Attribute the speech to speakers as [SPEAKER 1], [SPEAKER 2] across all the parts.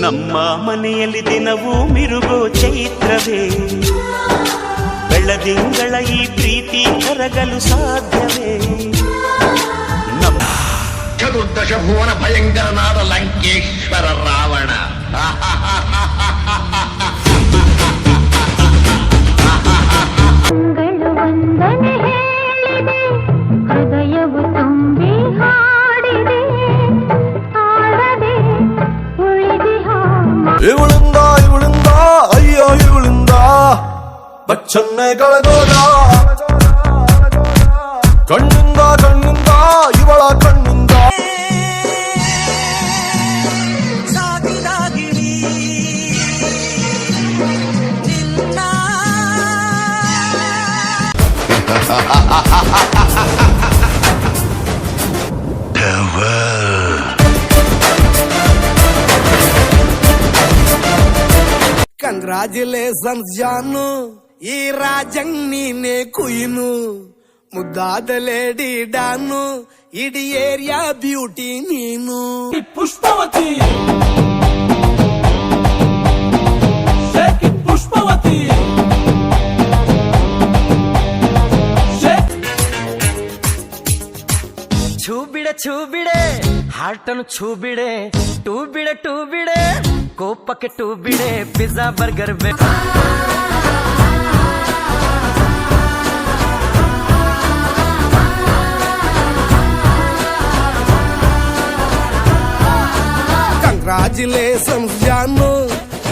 [SPEAKER 1] ನಮ್ಮ ಮನೆಯಲ್ಲಿ ದಿನವೂ ಮಿರುಗೋ ಚೈತ್ರವೇ. ಬೆಳದಿಂಗಳ ಈ ಪ್ರೀತಿ ಕರಗಲು ಸಾಧ್ಯವೇ. ನಮ್ಮ
[SPEAKER 2] ಚತುರ್ದಶ ಭುವನ ಭಯಂಕರನಾದ ಲಂಕೇಶ್ವರ ರಾವಣ.
[SPEAKER 3] ಬಚ್ಚನ್ನೆಗಳಗೋದ ಕಣ್ಣಿಂದ ಕಣ್ಣಿಂದ ಇವಳ ಕಣ್ಣಿಂದ
[SPEAKER 1] ಸಾಗಿದಾಗಿಳಿ ನಿನ್ನ
[SPEAKER 4] ಕಂಗ್ರಾಚುಲೇಷನ್ಸ್ ಜಾನು ಈ ರಾಜಂಗ್ ನೀನೆ ಕುಯ್ನು ಮುದ್ದಾದ ಲೇಡಿ ಡಾನು ಇಡೀ ಏರಿಯಾ ಬ್ಯೂಟಿ ನೀನು.
[SPEAKER 5] ಪುಷ್ಪವತಿ ಪುಷ್ಪವತಿ. ಛೂ ಬಿಡೆ
[SPEAKER 6] ಛೂ ಬಿಡೆ ಹಾರ್ಟನ್ನು ಛೂ ಬಿಡೆ ಟೂ ಬಿಡೆ ಟೂ ಬಿಡೆ ಕೋಪಕ್ಕೆ ಟೂ ಬಿಡೆ ಪಿಜ್ಜಾ ಬರ್ಗರ್ ಬೇಕು.
[SPEAKER 4] రాజులే సంజాను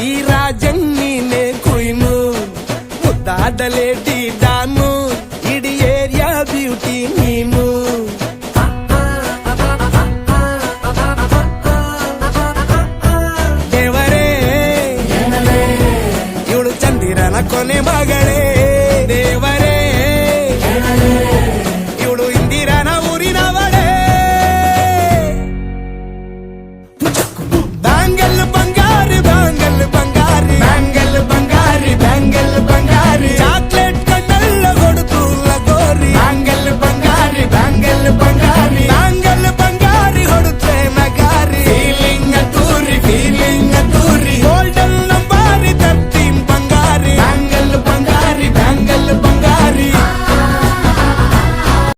[SPEAKER 4] ఈ రాజన్ నేనే కుయిను. ముద్దాదలేటి దాను ఇడి ఏరియా బ్యూటీ నేను. దేవరే ಇವಳು చందిరన కొనే మగడే.